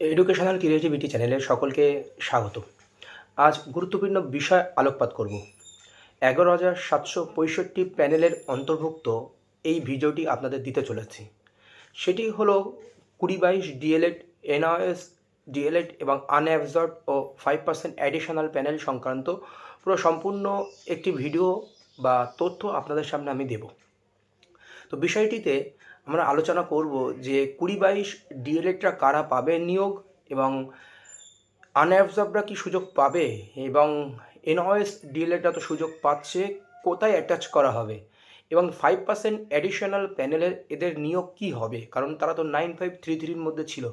Educational creativity চ্যানেলে সকলকে স্বাগত। আজ গুরুত্বপূর্ণ বিষয় আলোকপাত করব। এগারো হাজার সাতশো পঁয়ষট্টি প্যানেলের অন্তর্ভুক্ত এই ভিডিওটি আপনাদের দিতে চলেছি। সেটি হলো কুড়ি বাইশ ডিএলএড, এনআরএস ডিএলএড এবং আনঅ্যাবজর্ব ও ফাইভ পার্সেন্ট অ্যাডিশনাল প্যানেল সংক্রান্ত পুরো সম্পূর্ণ একটি ভিডিও বা তথ্য আপনাদের সামনে আমি দেব। তো বিষয়টিতে আমরা আলোচনা করব যে কুড়ি বাইশ ডিএলএডরা কারা পাবে নিয়োগ এবং আনঅ্যাবজর্বরা কি সুযোগ পাবে এবং এনওএস ডিএলএডরা তো সুযোগ পাচ্ছে, কোথায় অ্যাটাচ করা হবে? এবং ফাইভ পার্সেন্ট অ্যাডিশনাল প্যানেলের এদের নিয়োগ কি হবে? কারণ তারা তো নাইন ফাইভ থ্রি থ্রির মধ্যে ছিল।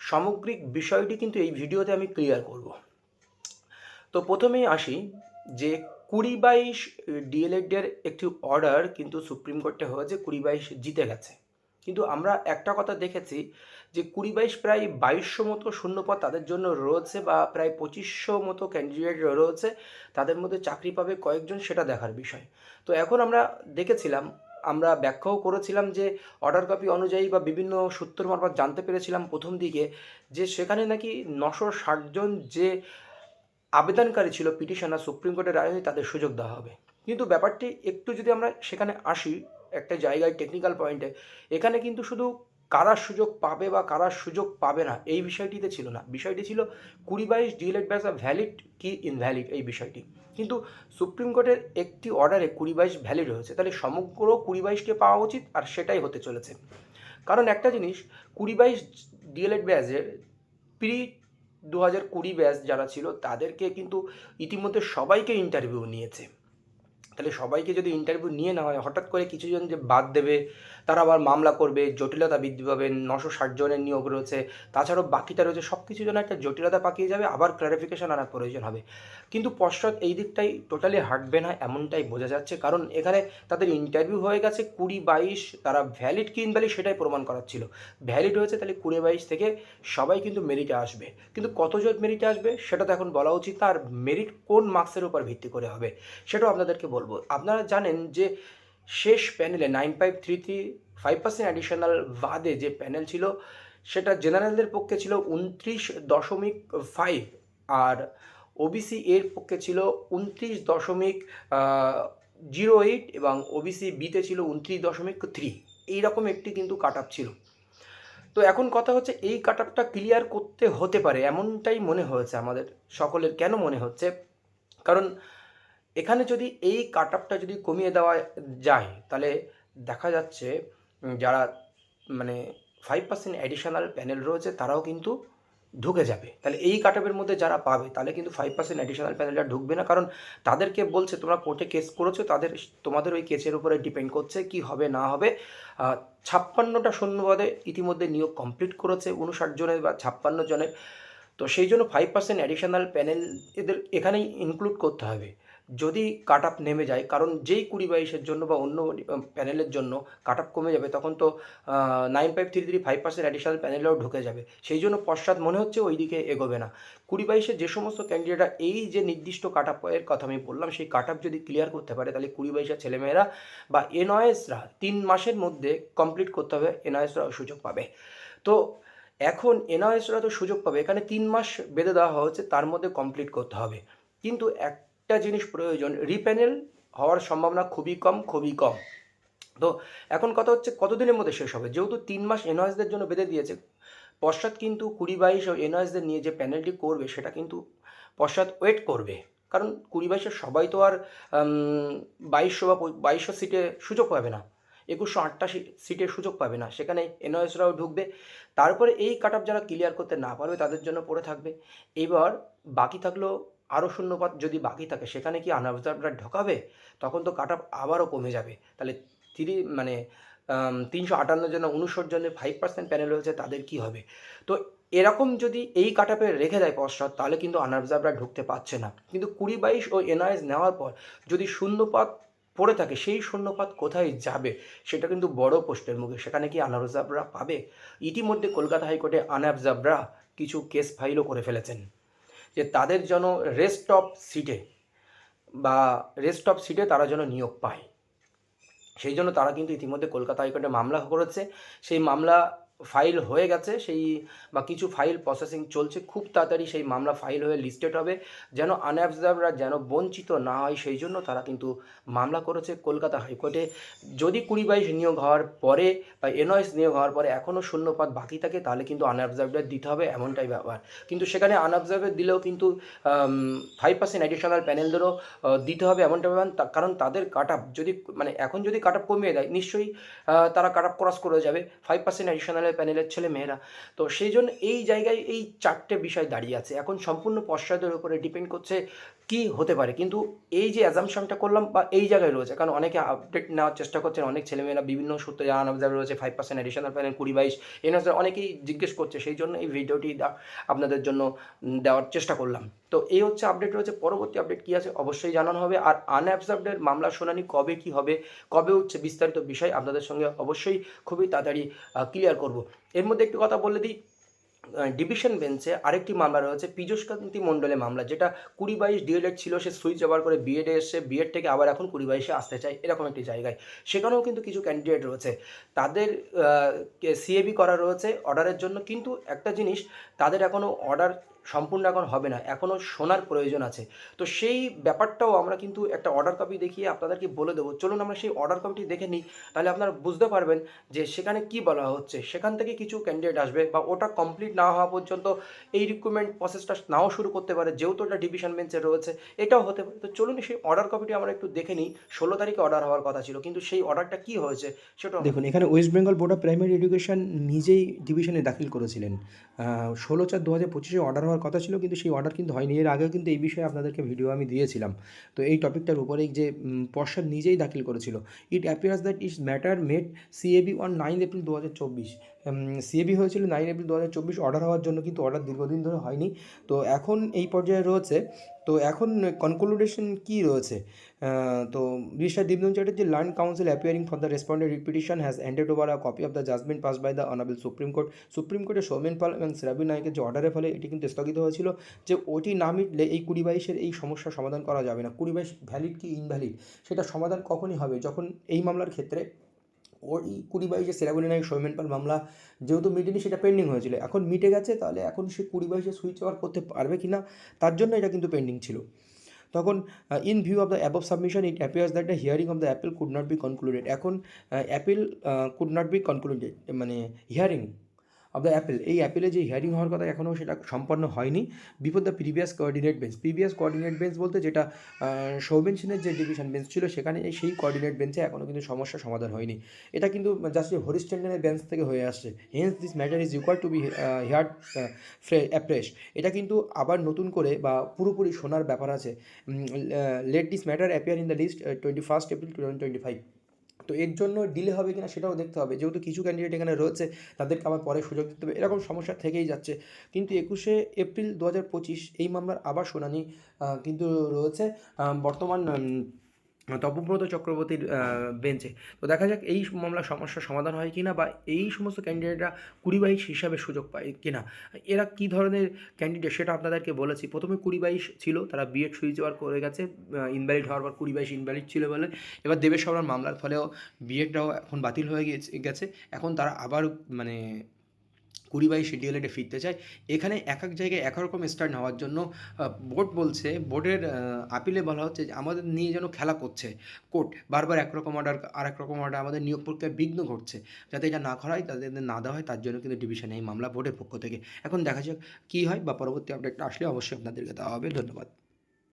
সামগ্রিক বিষয়টি কিন্তু এই ভিডিওতে আমি ক্লিয়ার করব। তো প্রথমেই আসি যে কুড়ি বাইশ ডিএলএডের একটি অর্ডার কিন্তু সুপ্রিম কোর্টে হয়েছে, কুড়ি বাইশ জিতে গেছে। কিন্তু আমরা একটা কথা দেখেছি যে কুড়ি বাইশ প্রায় বাইশশো মতো শূন্যপদ তাদের জন্য রয়েছে বা প্রায় পঁচিশশো মতো ক্যান্ডিডেট রয়েছে, তাদের মধ্যে চাকরি পাবে কয়েকজন সেটা দেখার বিষয়। তো এখন আমরা দেখেছিলাম, আমরা ব্যাখ্যাও করেছিলাম যে অর্ডার কপি অনুযায়ী বা বিভিন্ন সূত্র মারফত জানতে পেরেছিলাম প্রথম দিকে যে সেখানে নাকি নশো ষাটজন যে আবেদনকারী ছিল পিটিশনার সুপ্রিম কোর্টের রায় হয়ে তাদের সুযোগ দেওয়া হবে। কিন্তু ব্যাপারটি একটু যদি আমরা সেখানে আসি, একটা জায়গায় টেকনিক্যাল পয়েন্টে এখানে কিন্তু শুধু কারা সুযোগ পাবে বা কারা সুযোগ পাবে না, এই বিষয়টিতে ছিল না। বিষয়টি ছিল কুড়ি বাইশ ডিএলএড ব্যাস ভ্যালিড কি ইনভ্যালিড এই বিষয়টি। কিন্তু সুপ্রিম কোর্টের একটি অর্ডারে কুড়ি বাইশ ভ্যালিড হয়েছে। তাহলে সমগ্র কুড়ি বাইশকে পাওয়া উচিত আর সেটাই হতে চলেছে। কারণ একটা জিনিস, কুড়ি বাইশ ডিএলএড ব্যাচের প্রি দু হাজার কুড়ি ব্যাচ যারা ছিল, তাদেরকে কিন্তু ইতিমধ্যে সবাইকে ইন্টারভিউ নিয়েছে। তাহলে সবাইকে যদি ইন্টারভিউ নিয়ে নেওয়া হয়, হঠাৎ করে কিছুজন যে বাদ দেবে তারা আবার মামলা করবে, জটিলতা বৃদ্ধি পাবে, নশো ষাট জনের নিয়োগ রয়েছে। তাছাড়াও বাকিটা রয়েছে সব কিছু যেন একটা জটিলতা পাকিয়ে যাবে, আবার ক্লারিফিকেশন আনার প্রয়োজন হবে। কিন্তু পশ্চাৎ এই দিকটাই টোটালি হাঁটবে না, এমনটাই বোঝা যাচ্ছে। কারণ এখানে তাদের ইন্টারভিউ হয়ে গেছে কুড়ি বাইশ, তারা ভ্যালিড কি ইনভ্যালিড সেটাই প্রমাণ করার ছিল। ভ্যালিড হয়েছে তাহলে কুড়ি বাইশ থেকে সবাই কিন্তু মেরিটে আসবে। কিন্তু কতজন মেরিটে আসবে, সেটা তো এখন বলা উচিত আর মেরিট কোন মার্কসের উপর ভিত্তি করে হবে, সেটাও আপনাদেরকে বলব। আপনারা জানেন যে শেষ প্যানেলে nine five three three five percent additional বাদে যে প্যানেল ছিল, সেটা জেনারেলদের পক্ষে ছিল উনত্রিশ দশমিক ফাইভ আর ওবিসি এর পক্ষে ছিল উনত্রিশ দশমিক জিরো এইট এবং ওবিসি বিতে ছিল উনত্রিশ দশমিক থ্রি এইরকম একটি কিন্তু কাট আপ ছিল। তো এখন কথা হচ্ছে এই কাট আপটা ক্লিয়ার করতে হতে পারে, এমনটাই মনে হয়েছে আমাদের, সকলের কেন মনে হচ্ছে? কারণ এখানে যদি এই কাট আপটা যদি কমিয়ে দেওয়া যায়, তাহলে দেখা যাচ্ছে যারা মানে ফাইভ পার্সেন্ট অ্যাডিশনাল প্যানেল রয়েছে, তারাও কিন্তু ঢুকে যাবে। তাহলে এই কাট আপের মধ্যে যারা পাবে, তাহলে কিন্তু ফাইভ পার্সেন্ট অ্যাডিশনাল প্যানেলটা ঢুকবে না। কারণ তাদেরকে বলছে, তোমরা কোর্টে কেস করেছ, তাদের, তোমাদের ওই কেসের উপরে ডিপেন্ড করছে কি হবে, না হবে। ছাপ্পান্নটা শূন্যপদে ইতিমধ্যে নিয়োগ কমপ্লিট করেছে উনষাট জনের বা ছাপ্পান্ন জনের। তো সেই জন্য ফাইভ পার্সেন্ট অ্যাডিশনাল প্যানেল এদের এখানেই ইনক্লুড করতে হবে। যদি কাট আপ নেমে যায়, কারণ যেই কুড়ি বাইশের জন্য বা অন্য প্যানেলের জন্য কাট আপ কমে যাবে, তখন তো nine five three three five percent additional প্যানেলেও ঢুকে যাবে। সেই জন্য পশ্চাৎ মনে হচ্ছে ওই দিকে এগোবে না। কুড়ি বাইশের যে সমস্ত ক্যান্ডিডেটরা এই যে নির্দিষ্ট কাট আপের কথা আমি বললাম, সেই কাট আপ যদি ক্লিয়ার করতে পারে, তাহলে কুড়ি বাইশের ছেলেমেয়েরা বা এনওএসরা তিন মাসের মধ্যে কমপ্লিট করতে হবে এনওএসরা সুযোগ পাবে। তো এখন এনওএসরা তো সুযোগ পাবে, এখানে তিন মাস বেঁধে দেওয়া হচ্ছে তার মধ্যে কমপ্লিট করতে হবে। কিন্তু এক একটা জিনিস প্রয়োজন রিপ্যানেল হওয়ার সম্ভাবনা খুবই কম খুবই কম। তো এখন কথা হচ্ছে কতদিনের মধ্যে শেষ হবে? যেহেতু তিন মাস এনওয়াইসদের জন্য বেঁধে দিয়েছে, পশ্চাৎ কিন্তু কুড়ি বাইশ ও এনওয়াইসদের নিয়ে যে প্যানেলটি করবে, সেটা কিন্তু পশ্চাৎ ওয়েট করবে। কারণ কুড়ি বাইশের সবাই তো আর বাইশশো বা বাইশশো সিটে সুযোগ পাবে না। একুশশো আটটা সিটের সুযোগ পাবে না। সেখানে এনওএসরাও ঢুকবে। তারপরে এই কাট যারা ক্লিয়ার করতে না পারবে, তাদের জন্য পড়ে থাকবে। এবার বাকি থাকল আরও শূন্যপাত যদি বাকি থাকে, সেখানে কি আনঅবজার্ভরা ঢোকাবে? তখন তো কাট অফ আবারও কমে যাবে। তাহলে থ্রি মানে তিনশো আটান্ন জন উনষট জনের ফাইভ পার্সেন্ট প্যানেল হয়েছে, তাদের কি হবে? তো এরকম যদি এই কাট রেখে দেয় পশ্চাৎ তাহলে কিন্তু আনঅবজার্ভরা ঢুকতে পারছে না। কিন্তু কুড়ি বাইশ ও এনআইএস নেওয়ার পর যদি শূন্যপাত পড়ে থাকে, সেই শূন্যপাত কোথায় যাবে? সেটা কিন্তু বড় পোস্টের মুখে। সেখানে কি আনঅবজার্ভরা পাবে? ইতিমধ্যে কলকাতা হাইকোর্টে আনঅবজার্ভরা কিছু কেস ফাইলও করে ফেলেছেন। যে তাদের যেন রেস্ট অফ সিটে বা রেস্ট অফ সিটে তারা যেন নিয়োগ পায়। সেই জন্য তারা কিন্তু ইতিমধ্যে কলকাতা হাইকোর্টে মামলা করেছে। সেই মামলা ফাইল হয়ে গেছে, সেই বা কিছু ফাইল প্রসেসিং চলছে, খুব তাড়াতাড়ি সেই মামলা ফাইল হয়ে লিস্টেড হবে। যেন আনঅ্যাবজার্ভরা যেন বঞ্চিত না হয়, সেই জন্য তারা কিন্তু মামলা করেছে কলকাতা হাইকোর্টে। যদি কুড়ি বাইশ নিয়োগ হওয়ার পরে বা এনওএস নিয়োগ হওয়ার পরে এখনও শূন্যপদ বাকি থাকে, তাহলে কিন্তু আনঅবজার্ভেড দিতে হবে, এমনটাই ব্যাপার। কিন্তু সেখানে আনঅবজার্ভেড দিলেও কিন্তু ফাইভ পার্সেন্ট অ্যাডিশনাল প্যানেলদেরও দিতে হবে, এমনটা ব্যাপার। কারণ তাদের কাট যদি মানে এখন যদি কাট কমিয়ে দেয়, নিশ্চয়ই তারা কাট ক্রস করে যাবে। ফাইভ পার্সেন্ট অ্যাডিশনাল প্যানেলের ছেলে মেয়েরা তো সেই জন্য এই জায়গায় এই চারটে বিষয় দাঁড়িয়ে আছে। এখন সম্পূর্ণ পশ্চাদের উপরে ডিপেন্ড করছে কি হতে পারে? কিন্তু এই যে অ্যাজামশনটা করলাম বা এই জায়গায় রয়েছে, কারণ অনেকে আপডেট নেওয়ার চেষ্টা করছেন, অনেক ছেলেমেয়েরা বিভিন্ন সূত্রে জানানো অবজার্ভ রয়েছে ফাইভ পার্সেন্ট অ্যাডিশনাল প্যানেল কুড়ি বাইশ এনএস অনেকেই জিজ্ঞেস করছে, সেই জন্য এই ভিডিওটি আপনাদের জন্য দেওয়ার চেষ্টা করলাম। তো এই হচ্ছে আপডেট রয়েছে, পরবর্তী আপডেট কী আছে অবশ্যই জানানো হবে, আর আনঅ্যাবজার্ভডের মামলা শুনানি কবে কি হবে, কবে হচ্ছে বিস্তারিত বিষয় আপনাদের সঙ্গে অবশ্যই খুবই তাড়াতাড়ি ক্লিয়ার করব। এর মধ্যে একটু কথা বলে দিই ডিভিশন বেঞ্চে আরেকটি মামলা রয়েছে, পীযুষকান্তি মন্ডলে মামলা, যেটা কুড়ি বাইশ ডিএলএড ছিল, সে সুইচ ওভার করে বিএডে এসে বিএড থেকে আবার এখন কুড়ি বাইশে আসতে চায়, এরকম একটি জায়গায়। সেখানেও কিন্তু কিছু ক্যান্ডিডেট রয়েছে। তাদের সিএবি করা রয়েছে অর্ডারের জন্য, কিন্তু একটা জিনিস, তাদের এখনও অর্ডার সম্পূর্ণ এখন হবে না এখনও শোনার প্রয়োজন আছে। তো সেই ব্যাপারটাও আমরা কিন্তু একটা অর্ডার কপি দেখিয়ে আপনাদেরকে বলে দেবো। চলুন আমরা সেই অর্ডার কপিটি দেখে নিই, তাহলে আপনারা বুঝতে পারবেন যে সেখানে কি বলা হচ্ছে। সেখান থেকে কিছু ক্যান্ডিডেট আসবে বা ওটা কমপ্লিট না হওয়া পর্যন্ত এই রিক্রুটমেন্ট প্রসেসটা নাও শুরু করতে পারে, যেহেতু ওটা ডিভিশন বেঞ্চে রয়েছে, এটাও হতে পারে। তো চলুন সেই অর্ডার কপিটি আমরা একটু দেখে নিই। ষোলো তারিখে অর্ডার হওয়ার কথা ছিল, কিন্তু সেই অর্ডারটা কি হয়েছে সেটা দেখুন, এখানে West Bengal board of primary education নিজেই ডিভিশনে দাখিল করেছিলেন। ষোলো চার দু হাজার পঁচিশে অর্ডার হওয়ার কথা ছিল, কিন্তু সেই অর্ডার কিন্তু হয়নি। এর আগেও কিন্তু এই বিষয়ে আপনাদেরকে ভিডিও আমি দিয়েছিলাম। তো এই টপিকটার উপরেই যে পর্ষদ নিজেই দাখিল করেছিল। It appears that its matter made CAB on nine April দু হাজার চব্বিশ সিএবি হয়েছিল নাইন এপ্রিল দু হাজার চব্বিশ অর্ডার হওয়ার জন্য কিন্তু অর্ডার দীর্ঘদিন ধরে হয়নি। তো এখন এই পর্যায়ে রয়েছে। তো এখন কনক্লুডেশন কী রয়েছে? তো mister Dipdan Chatterjee learn counsel appearing for the respondent repetition has handed over a copy of the judgment pass by the honourable Supreme Court Supreme কোর্টে সৌমেন পাল এবং সেরাবি নায়কের যে অর্ডারের ফলে এটি কিন্তু স্থগিত হয়েছিল যে ওটি না মিটলে এই কুড়ি বাইশের এই সমস্যার সমাধান করা যাবে না। কুড়ি বাইশ ভ্যালিড কি ইনভ্যালিড সেটা সমাধান কখনই হবে যখন এই মামলার ক্ষেত্রে ওই কুড়ি বাইশে সেরাগুলি নায়ক সৌমেন পাল মামলা যেহেতু মিটেনি, সেটা পেন্ডিং হয়েছিল। এখন মিটে গেছে, তাহলে এখন সে কুড়ি বাইশে সুইচ ওভার করতে পারবে কি না তার জন্য এটা কিন্তু পেন্ডিং ছিল। তখন in view of the above submission it appears that the hearing of the appeal could not be concluded এখন appeal could not be concluded মানে হিয়ারিং অফ দ্য অ্যাপেল এই অ্যাপেলে যে হিয়ারিং হওয়ার কথা এখনও সেটা সম্পন্ন হয়নি। Before the previous coordinate bench previous coordinate bench বলতে যেটা সৌমেন সেনের যে ডিভিশন বেঞ্চ ছিল, সেখানে সেই কোঅর্ডিনেট বেঞ্চে এখনও কিন্তু সমস্যার সমাধান হয়নি। এটা কিন্তু জাস্ট হরিস্ট্যান্ডারের বেঞ্চ থেকে হয়ে আসছে। Hence this matter is required to be heard afresh এটা কিন্তু আবার নতুন করে বা পুরোপুরি শোনার ব্যাপার আছে। Let this matter appear in the list twenty first April two thousand twenty five তো এর জন্য ডিলে হবে কিনা সেটাও দেখতে হবে। যেহেতু কিছু ক্যান্ডিডেট এখানে রয়েছে, তাদেরকে আবার পরে সুযোগ দিতে হবে। এরকম সমস্যা থেকেই যাচ্ছে। কিন্তু একুশে এপ্রিল দু হাজার পঁচিশ এই মামলার আবার শুনানি কিন্তু রয়েছে। বর্তমান তপব্রত চক্রবর্তীর বেঞ্চে তো দেখা যাক এই মামলার সমস্যার সমাধান হয় কিনা বা এই সমস্ত ক্যান্ডিডেটরা কুড়ি বাইশ হিসাবে সুযোগ পায় কিনা। এরা কী ধরনের ক্যান্ডিডেট সেটা আপনাদেরকে বলেছি। প্রথমে কুড়ি বাইশ ছিল, তারা বিএড সুইচ ওয়ার করে গেছে ইনভ্যালিড হওয়ার পর কুড়ি বাইশ ইনভ্যালিড ছিল বলে। এবার দেবেশ সবরার মামলার ফলেও বিএডটাও এখন বাতিল হয়ে গিয়েছে গেছে। এখন তারা আবার মানে কুড়ি বাইশ ডিএলএডে ফিরতে চায়। এখানে এক এক জায়গায় এক রকম স্টার্ট হওয়ার জন্য বোর্ড বলছে বোর্ডের আপিলে বলা হচ্ছে যে, আমাদের নিয়ে যেন খেলা করছে। কোর্ট বারবার একরকম অর্ডার আর এক রকম অর্ডার আমাদের নিয়োগ প্রক্রিয়ায় বিঘ্ন ঘটছে। যাতে এটা না করা হয়, তাদের না দেওয়া হয়, তার জন্য কিন্তু ডিভিশনে এই মামলা বোর্ডের পক্ষ থেকে। এখন দেখা যাক কী হয়, বা পরবর্তী আপডেটটা আসলে অবশ্যই আপনাদেরকে দেওয়া হবে। ধন্যবাদ।